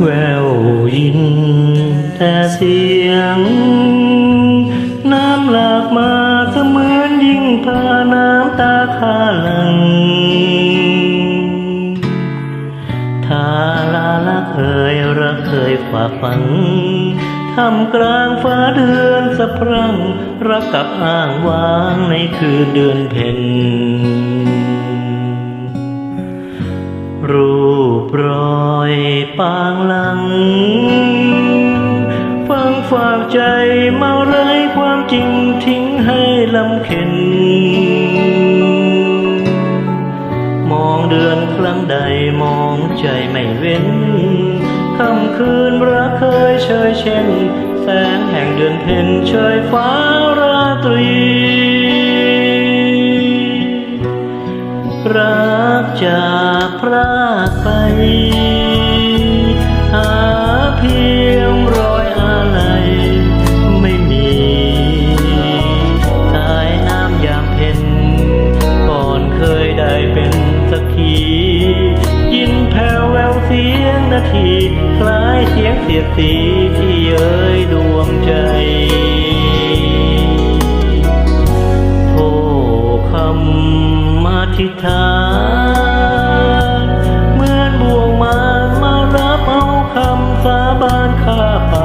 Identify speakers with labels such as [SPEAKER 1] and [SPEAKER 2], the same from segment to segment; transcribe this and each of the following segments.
[SPEAKER 1] แววยินแต่เสียง น้ำหลากมาเสมือนยิ่งพาน้ำตาคาหลังทาลาลักเอ่ยรักเคยฝ่าฝันทำกลางฟ้าเดือนสะพรั่งรักกับอ้างว้างในคืนเดือนเพ็ญรูป รอยปางหลัง ฟังฝากใจเมาไรความจริงทิ้งให้ลำเข็น มองเดือนครั้งใดมองใจไม่เว้นค่ำคืนรักเคยเชยเช่น แสงแห่งเดือนเพ็ญเชยฟ้าราตรี รักจาก พรากไป หาเพียงรอยอะไรไม่มี สายน้ำยามเพ็ญก่อนเคยได้เป็นสักทียินแผ่วแววเสียงนาทีคล้ายเสียงเสียดสีที่เย้ยดวงใจโทคำอธิษฐาน บ้านข้าไป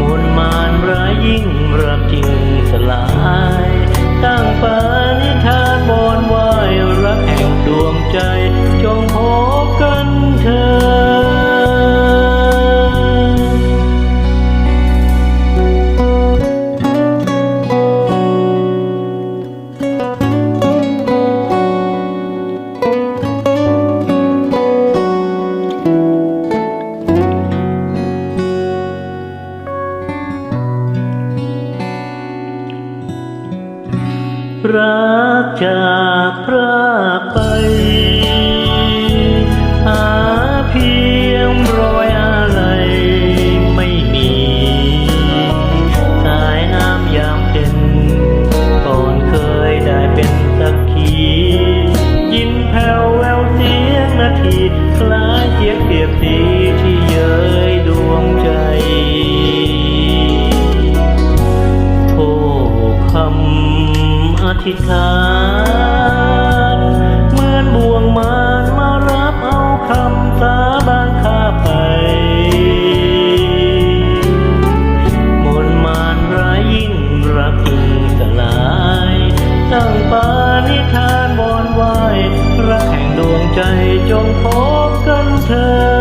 [SPEAKER 1] มนต์มารร้ายยิ่งรักจริงสลายตั้งปานิทานบอนไหวรักแห่งดวงใจ รักจากพรากไป หาเพียงรอยอะไรไม่มี สายน้ำยามเพ็ญก่อนเคยได้เป็นสักขี ยินแผ่วแววเสียงนาที คล้ายเสียงเสียดสีำอธิษฐานเหมือนบ่วงมารมารับเอาคำสาบานข้าไป มนต์มารร้ายยิ่งรักยิ่งสลายตั้งปานิธานบอนไหวรักแห่งดวงใจจงพบกันเธอ